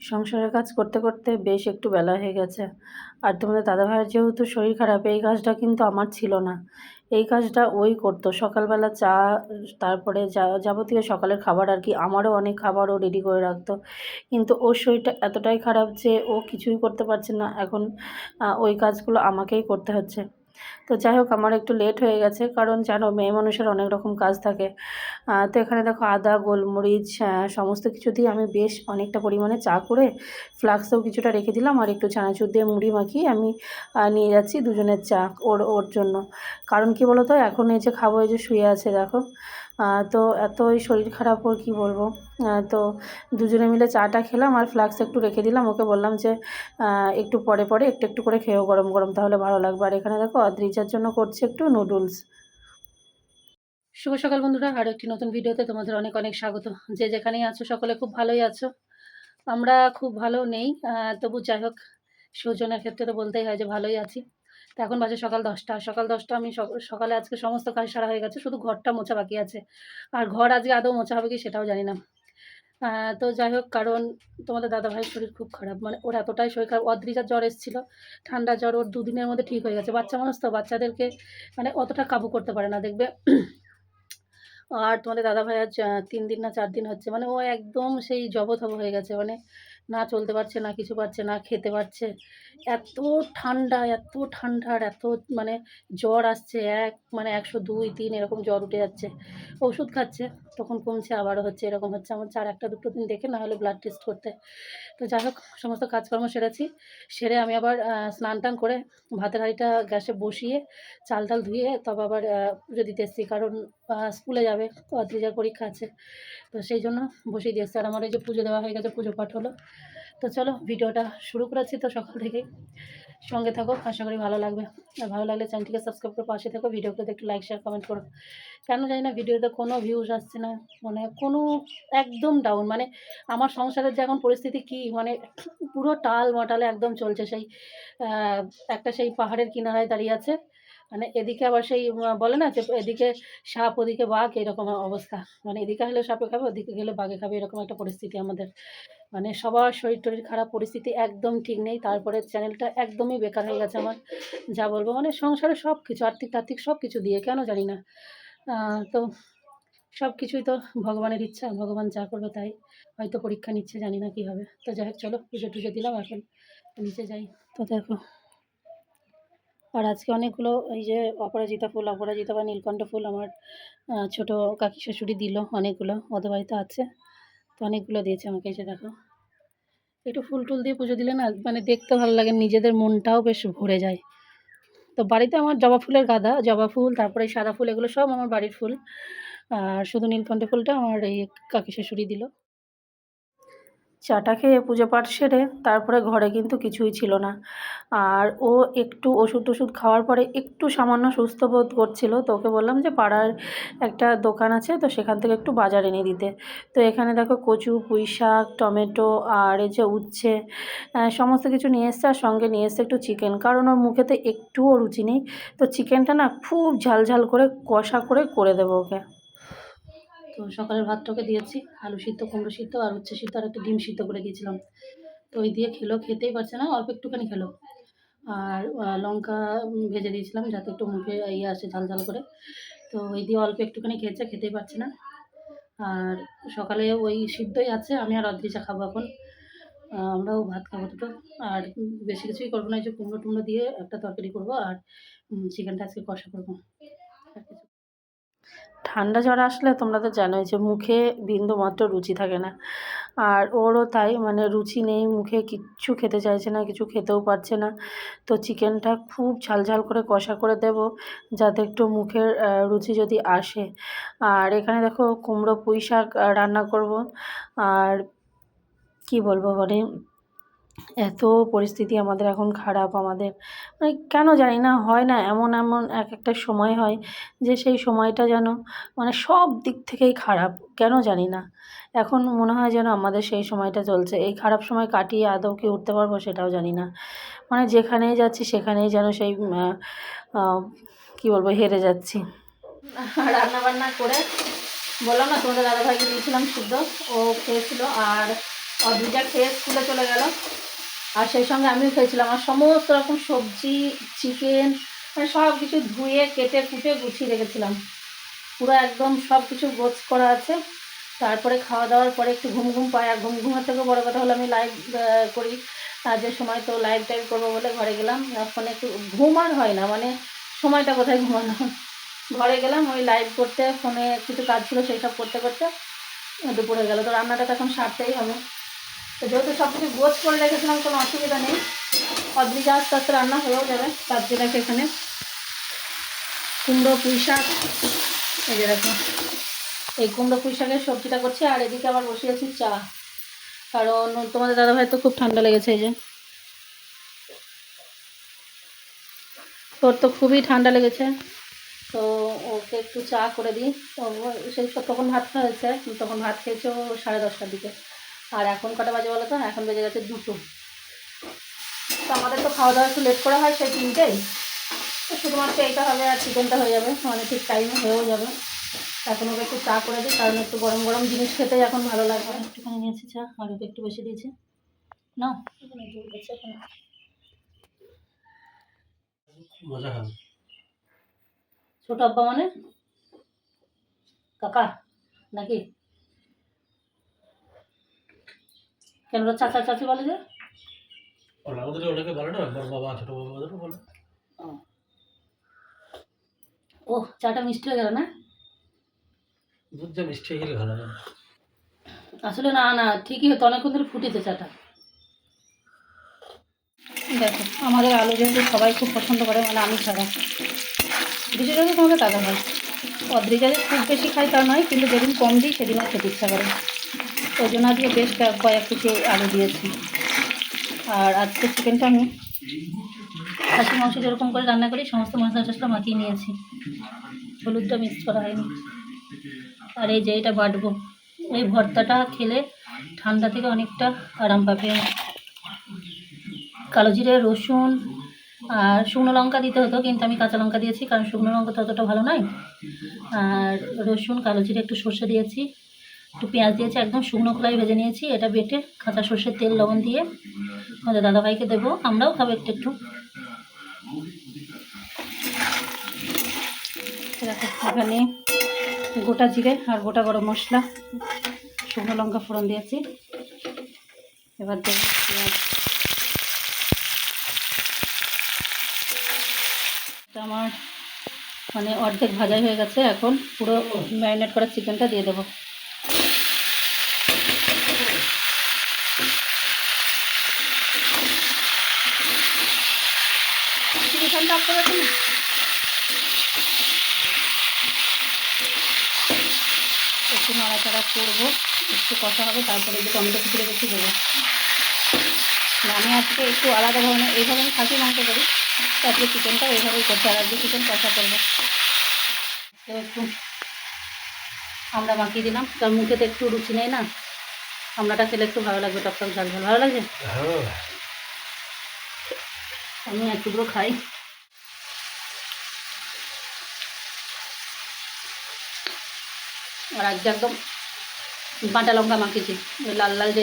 সংসারের কাজ করতে করতে বেশ একটু বেলা হয়ে গেছে। আর তোমাদের দাদাভাইয়ের যেহেতু শরীর খারাপ, এই কাজটা কিন্তু আমার ছিল না। এই কাজটা ওই করতো। সকালবেলা চা, তারপরে যাবতীয় সকালের খাবার আর কি, আমারও অনেক খাবারও রেডি করে রাখতো। কিন্তু ওর শরীরটা এতটাই খারাপ যে ও কিছুই করতে পারছে না। এখন ওই কাজগুলো আমাকেই করতে হচ্ছে। তো যাই হোক, আমার একটু লেট হয়ে গেছে। কারণ জানো, মেয়ে মানুষের অনেক রকম কাজ থাকে। তো এখানে দেখো আদা, গোলমরিচ সমস্ত কিছু দিয়ে আমি বেশ অনেকটা পরিমাণে চা করে ফ্লাক্সেও কিছুটা রেখে দিলাম আর একটু চানাচুর দিয়ে মুড়ি মাখিয়ে আমি নিয়ে যাচ্ছি দুজনের চা ওর ওর জন্য। কারণ কি বলো তো এখন এই যে খাব, এই যে শুয়ে আছে, দেখো। তো এতই শরীর খারাপ, ওর কী বলব? তো দুজনে মিলে চাটা খেলাম আর ফ্লাক্স একটু রেখে দিলাম। ওকে বললাম যে একটু পরে পরে একটু একটু করে খেয়েও গরম গরম, তাহলে ভালো লাগবে। আর এখানে দেখো অদ্রিজার জন্য করছে একটু নুডলস। শুভ সকাল বন্ধুরা আরও একটি নতুন ভিডিওতে তোমাদের অনেক অনেক স্বাগত। যে যেখানেই আছো, সকলে খুব ভালোই আছো। আমরা খুব ভালো নেই তবু যাই হোক, সৌজনের ক্ষেত্রে তো বলতেই হয় যে ভালোই আছি। তো এখন বাজে সকাল দশটা সকাল দশটা আমি সক- সকালে আজকে সমস্ত কাজ সারা হয়ে গেছে, শুধু ঘরটা মোছা বাকি আছে। আর ঘর আজকে আদৌ মোছা হবে কি সেটাও জানি না। তো যাই হোক, কারণ তোমাদের দাদা ভাইয়ের শরীর খুব খারাপ মানে ওর এতটাই শরীর খারাপ, অদ্রিজার জ্বর এসেছিল, ঠান্ডা জ্বর, ওর দুদিনের মধ্যে ঠিক হয়ে গেছে। বাচ্চা মানুষ তো, বাচ্চাদেরকে মানে অতটা কাবু করতে পারে না, দেখবে আর তোমাদের দাদা ভাই আজ তিন দিন না চার দিন হচ্ছে মানে ও একদম সেই জবথব হয়ে গেছে মানে না চলতে পারছে, না কিছু পারছে, না খেতে পারছে। এত ঠান্ডা, এত ঠান্ডার এত মানে জ্বর আসছে, এক মানে একশো দুই, তিন এরকম জ্বর উঠে যাচ্ছে। ওষুধ খাচ্ছে, তখন কমছে, আবারও হচ্ছে, এরকম হচ্ছে। আমার চার একটা দুটো দিন দেখে না হলে ব্লাড টেস্ট করতে। তো যাই হোক, সমস্ত কাজকর্ম সেরেছি। সেরে আমি আবার স্নান টান করে ভাতের হাঁড়িটা গ্যাসে বসিয়ে চাল টাল ধুয়ে তবে আবার পুজো দিতে এসেছি কারণ স্কুলে যাবে অদ্রিজার পরীক্ষা আছে। তো সেই জন্য বসিয়ে দিয়ে এসেছি আর আমার এই যে পুজো দেওয়া হয়ে গেছে, পুজো পাঠ হলো। তো চলো ভিডিওটা শুরু করেছি তো সকাল থেকেই। সঙ্গে থাকো, আশা করি ভালো লাগবে। আর ভালো লাগলে চ্যানেলটিকে সাবস্ক্রাইব করে পাশে থাকো ভিডিওগুলোতে একটু লাইক শেয়ার কমেন্ট করো। কেন জানি না ভিডিওতে কোনো ভিউজ আসছে না মানে কোনো একদম ডাউন মানে আমার সংসারের যে এখন পরিস্থিতি কি মানে পুরো টাল মাটালে একদম চলছে সেই একটা সেই পাহাড়ের কিনারায় দাঁড়িয়ে আছে। মানে এদিকে আবার সেই বলে না যে এদিকে সাপ, ওদিকে বাঘ, এরকম অবস্থা। মানে এদিকে হলে সাপে খাবে, ওদিকে গেলে বাঘে খাবে, এরকম একটা পরিস্থিতি আমাদের। মানে সবার শরীর টরীর খারাপ, পরিস্থিতি একদম ঠিক নেই। তারপরে চ্যানেলটা একদমই বেকার হয়ে গেছে আমার, যা বলব। মানে সংসারে সব কিছু আর্থিক টার্থিক সব কিছু দিয়ে, কেন জানি না। তো সব কিছুই তো ভগবানের ইচ্ছা, ভগবান যা করবে তাই। হয়তো পরীক্ষা নিচ্ছে, জানি না কী হবে। তো যাই হোক, চলো পুজো টুজো দিলাম, এখন নিচে যাই। তো দেখো আর আজকে অনেকগুলো এই যে অপরাজিতা ফুল, অপরাজিতা বা নীলকণ্ঠ ফুল আমার ছোট কাকি শাশুড়ি দিল অনেকগুলো, ওদের বাড়িতে আছে। তো অনেকগুলো দিয়েছে আমাকে যে দেখো। একটু ফুল টুল দিয়ে পুজো দিলে না মানে দেখতে ভালো লাগে, নিজেদের মনটাও বেশ ভরে যায়। তো বাড়িতে আমার জবা ফুলের গাদা, জবা ফুল, তারপরে সাদা ফুল, এগুলো সব আমার বাড়ির ফুল। আর শুধু নীলকণ্ঠ ফুলটা আমার এই কাকি শাশুড়ি দিল। চাটা খেয়ে পুজো পাঠ সেরে তারপরে ঘরে কিন্তু কিছুই ছিল না। আর ও একটু ওষুধ টষুধ খাওয়ার পরে একটু সামান্য সুস্থ বোধ করছিল। তো ওকে বললাম যে, পাড়ার একটা দোকান আছে, তো সেখান থেকে একটু বাজার এনে দিতে। তো এখানে দেখো কচু, পুঁই শাক, টমেটো আর এই যে উচ্ছে সমস্ত কিছু নিয়ে এসছে আর সঙ্গে নিয়ে এসছে একটু চিকেন। কারণ ওর মুখেতে একটুও রুচি নেই। তো চিকেনটা না খুব ঝাল ঝাল করে কষা করে করে দেবো ওকে। তো সকালের ভাতটাকে দিয়েছি, আলু সিদ্ধ, কুমড়ো সিদ্ধ আর উচ্ছে সিদ্ধ আর একটা ডিম সিদ্ধ করে দিয়েছিলাম। তো ওই দিয়ে খেলো, খেতেই পারছে না, অল্প একটুখানি খেলো। আর লঙ্কা ভেজে দিয়েছিলাম যাতে একটু মুখে ইয়ে আসে ঝাল ঝাল করে। তো ওই দিয়ে অল্প একটুখানি খেয়েছে, খেতেই পারছে না। আর সকালে ওই সিদ্ধই আছে, আমি আর অদ্রিজা খাব এখন। আমরাও ভাত খাব দুটো। আর বেশি কিছুই করব না, এই যে কুমড়ো টুমড়ো দিয়ে একটা তরকারি করব আর চিকেনটা আজকে কষা করব। আর কিছু ঠান্ডা জ্বর আসলে তোমরা তো জানোই যে মুখে বিন্দু মাত্র রুচি থাকে না। আর ওরও তাই মানে রুচি নেই, মুখে কিচ্ছু খেতে চাইছে না, কিছু খেতেও পারছে না। তো চিকেনটা খুব ঝাল ঝাল করে কষা করে দেব, যাতে একটু মুখের রুচি যদি আসে। আর এখানে দেখো কুমড়ো পুঁই শাক রান্না করব। আর কি বলব মানে এত পরিস্থিতি আমাদের এখন খারাপ, আমাদের মানে কেন জানি না, হয় না এমন এমন এক একটা সময় হয় যে সেই সময়টা যেন মানে সব দিক থেকেই খারাপ, কেন জানি না। এখন মনে হয় যেন আমাদের সেই সময়টা চলছে, এই খারাপ সময় কাটিয়ে আদৌ কি উঠতে পারব সেটাও জানি না। মানে যেখানেই যাচ্ছি সেখানেই যেন সেই কী বলব, হেরে যাচ্ছি। রান্না বান্না করে বললাম না, তোমাদের দাদাভাইকে দিয়েছিলাম শুদ্ধ ও খেয়েছিল, আর অদ্রিজা খেয়ে স্কুলে চলে গেল। আর সেই সঙ্গে আমিও খেয়েছিলাম। আর সমস্ত রকম সবজি চিকেন মানে সব কিছু ধুয়ে, কেটে, কুটে গুছিয়ে রেখেছিলাম। পুরো একদম সব কিছু গোছ করা আছে। তারপরে খাওয়া দাওয়ার পরে একটু ঘুম ঘুম পায়। আর ঘুম ঘুমের থেকে বড় কথা হলো, আমি লাইভ করি। কাজের সময় তো লাইভ টাইভ করব বলে ঘরে গেলাম। এখন একটু ঘুম আর হয় না মানে সময়টা কোথায় ঘুমানো? ঘরে গেলাম, ওই লাইভ করতে, ফোনে কিছু কাজ ছিল, সেই সব করতে করতে দুপুরে গেল। তো রান্নাটা তো এখন সারতেই হবে। তো যেহেতু সব কিছু গোছ করে রেখেছিলাম, কোনো অসুবিধা নেই। অদ্রিজা আস্তে আস্তে রান্না হয়েও যাবে। তার জন্য এখানে কুমড়ো, পুঁই শাক, এই যে দেখো, এই কুমড়ো, পুঁই শাকের সবজিটা করছি। আর এদিকে আবার বসিয়েছি চা। কারণ তোমাদের দাদাভাই তো খুব ঠান্ডা লেগেছে এই যে। তোর তো খুবই ঠান্ডা লেগেছে। তো ওকে একটু চা করে দিই। তো সেই তখন ভাত খাওয়া হয়েছে। তখন ভাত খেয়েছে ও সাড়ে দশটার দিকে। আর এখন কটা বাজে বলো তো? এখন বেজে গেছে দুটো। তো আমাদের তো খাওয়া দাওয়া একটু লেট করা হয় সেই তিনটেই। তো শুধুমাত্র এইটা হবে আর চিকেনটা হয়ে যাবে। মানে ঠিক টাইমে হয়েও যাবে। এখন ওকে একটু চা করে দিই কারণ একটু গরম গরম জিনিস খেতেই এখন ভালো লাগবে। একটুখানি নিয়েছি চা আর ওকে একটু বেশি দিয়েছি। নাও। ছোট আব্বা মানে? কাকা? নাকি? কেন চাচা চাচি বলে যে? আর আমাদের অনেকে বলে না বড় বাবা ছোট বাবা ওদেরও বলে। ও। চাটা মিষ্টি হয়ে গেল না? মিষ্টি হয়ে গেলে ভালো না আসলে না না ঠিকই হতো অনেকক্ষণ ধরে ফুটেছে চাটা। দেখো আমাদের আলু যেহেতু সবাই খুব পছন্দ করে মানে আমি ছাড়া। বিশেষত তোমাকে দাদা হয়। অদ্রিজা খুব বেশি খাই তা নয় কিন্তু যেদিন কম দিই সেদিন আর খেতে ইচ্ছা করে জন্য আজকে বেশ কয়েক- কিছু আলু দিয়েছি। আর আজকে চিকেনটা আমি খাসির মাংস যেরকম করে রান্না করি, সমস্ত মশলা টশলা মাখিয়ে নিয়েছি। হলুদটা মিক্স করা হয়নি। আর এই যে এটা বাটবো। এই ভর্তাটা খেলে ঠান্ডা থেকে অনেকটা আরাম পাবে। কালো জিরে, রসুন আর শুকনো লঙ্কা দিতে হতো, কিন্তু আমি কাঁচা লঙ্কা দিয়েছি, কারণ শুকনো লঙ্কা তো অতটা ভালো নয়। আর রসুন, কালো জিরে, একটু সর্ষে দিয়েছি। একটু পেঁয়াজ দিয়েছি, একদম শুকনো খোলাই ভেজে নিয়েছি। এটা বেটে কাঁচা সর্ষের তেল, লবণ দিয়ে আমাদের দাদাভাইকে দেবো। আমরাও খাব একটু একটু। এখানে গোটা জিরে আর গোটা গরম মশলা, শুকনো লঙ্কা ফোড়ন দিয়েছি। এবার দেবো আমার মানে অর্ধেক ভাজাই হয়ে গেছে, এখন পুরো ম্যারিনেট করা চিকেনটা দিয়ে দেবো চিকেনটা অফ করে দিন। একটু নাড়াচাড়া করব একটু কষা হবে তারপরে যে টমেটো কুচি রেখেছি দেবো। না, আমি আজকে একটু আলাদা ধরনের এইভাবে আমি খাসি মাংস করি তারপরে চিকেনটা এইভাবেই করছি আর আজকে চিকেন কষা করব। তো একটু আমরা মাখিয়ে দিলাম তার মুখে তো একটু রুচি নেই না? আমরাটা খেলে একটু ভালো লাগবে টক টক ঝাল ঝাল ভালো লাগছে হ্যাঁ আমি এক টুকরো খাই। আর আজকে একদম কাঁচা লঙ্কা মাখিয়েছি। লাল লাল যে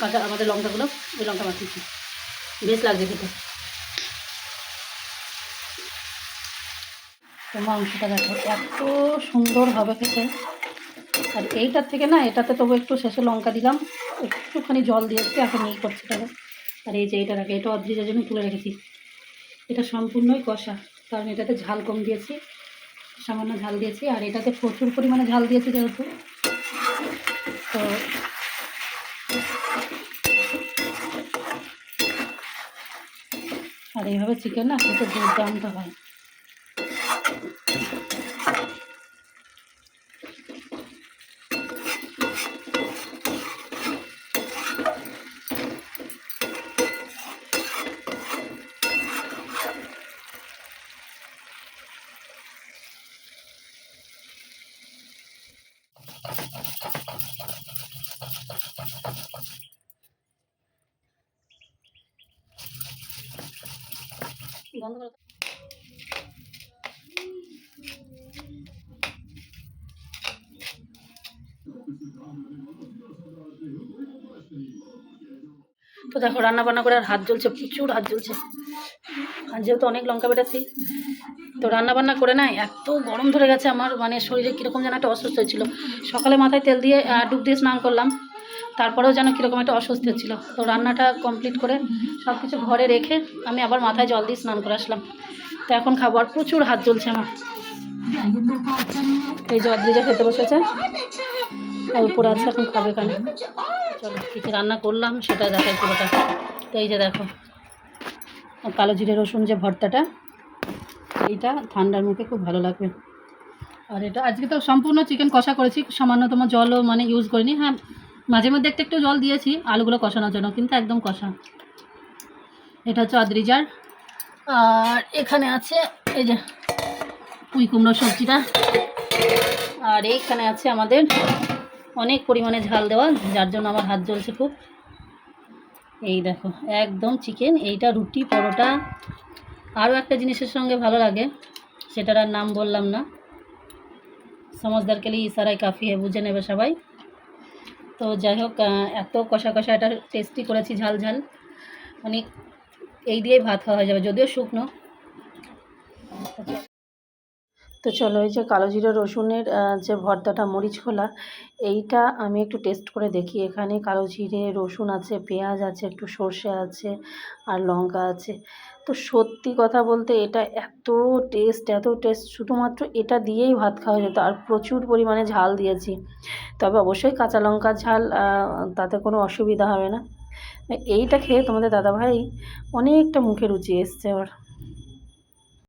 কাঁচা আমাদের লঙ্কাগুলো, ওই লঙ্কা মাখিয়েছি। বেশ লাগছে খেতে। মাংসটা দেখো, এত সুন্দর হবে খেতে। আর এইটার থেকে না, এটাতে তবু একটু শেষে লঙ্কা দিলাম। একটুখানি জল দিয়েছি এখন এই করছি তাহলে। আর এই যে এটা রাখে এটা অদ্রিজার জন্য তুলে রেখেছি। এটা সম্পূর্ণই কষা। কারণ এটাতে ঝাল কম দিয়েছি। সামান্য ঝাল দিয়েছি, আর এটাতে প্রচুর পরিমাণে ঝাল দিয়েছি যেহেতু। তো আর এইভাবে চিকেন না খেতে দুর্দান্ত হয়। বন্ধ করো। তো। দেখো রান্না বান্না করে আর হাত জ্বলছে, প্রচুর হাত জ্বলছে। আর যেহেতু অনেক লঙ্কা বেটাচ্ছি তো রান্না বান্না করে নাই এত গরম ধরে গেছে আমার মানে শরীরে কীরকম যেন একটা অসুস্থ হচ্ছিল সকালে মাথায় তেল দিয়ে ডুব দিয়ে স্নান করলাম। তারপরেও যেন কীরকম একটা অস্বস্তি হচ্ছিল তো রান্নাটা কমপ্লিট করে সব কিছু ঘরে রেখে আমি আবার মাথায় জল দিয়ে স্নান করে আসলাম। তো এখন খাব আর প্রচুর হাত জ্বলছে আমার। এই যে অদ্রিজা খেতে বসেছে। আর উপরে আছে, এখন খাবে এখানে চলো, কী কী রান্না করলাম সেটা দেখাই পুরোটা। তো এই যে দেখো কালো জিরে রসুন যে ভর্তাটা, এইটা ঠান্ডার মুখে খুব ভালো লাগবে। আর এটা, আজকে তো সম্পূর্ণ চিকেন কষা করেছি, সামান্যতম জলও মানে ইউজ করিনি। হ্যাঁ মাঝে মধ্যে একটু একটু জল দিয়েছি, আলুগুলো কষানোর জন্য, কিন্তু একদম কষা। এটা হচ্ছে অদ্রিজার। আর এখানে আছে এই যে পুঁই কুমড়ো সবজিটা। আর এইখানে আছে আমাদের অনেক পরিমাণে ঝাল দেওয়া, যার জন্য আমার হাত জ্বলছে খুব। এই দেখো, একদম চিকেন এইটা রুটি, পরোটা। আরও একটা জিনিসের সঙ্গে ভালো লাগে, সেটার আর নাম বললাম না। সমজদার কেলি ইশারায় কাফি, হে বুঝে নেবে সবাই। তো যাই হোক এত কষা কষা এটা টেস্টি করেছি ঝাল ঝাল। মানে এই দিয়েই ভাত খাওয়া হয়ে যাবে, যদিও শুকনো। তো চলো, এই যে কালো জিরা রসুনের যে ভর্তাটা মরিচ খোলা, এইটা আমি একটু টেস্ট করে দেখি। এখানে কালো জিরে রসুন আছে, পেঁয়াজ আছে, একটু সর্ষে আছে, আর লঙ্কা আছে। তো সত্যি কথা বলতে এটা এত টেস্ট এত টেস্ট শুধুমাত্র এটা দিয়েই ভাত খাওয়া যেত আর প্রচুর পরিমাণে ঝাল দিয়েছি। তবে অবশ্যই কাঁচা লঙ্কার ঝাল তাতে কোনো অসুবিধা হবে না। এইটা খেয়ে তোমাদের দাদাভাই অনেকটা মুখে রুচি এসছে ওর।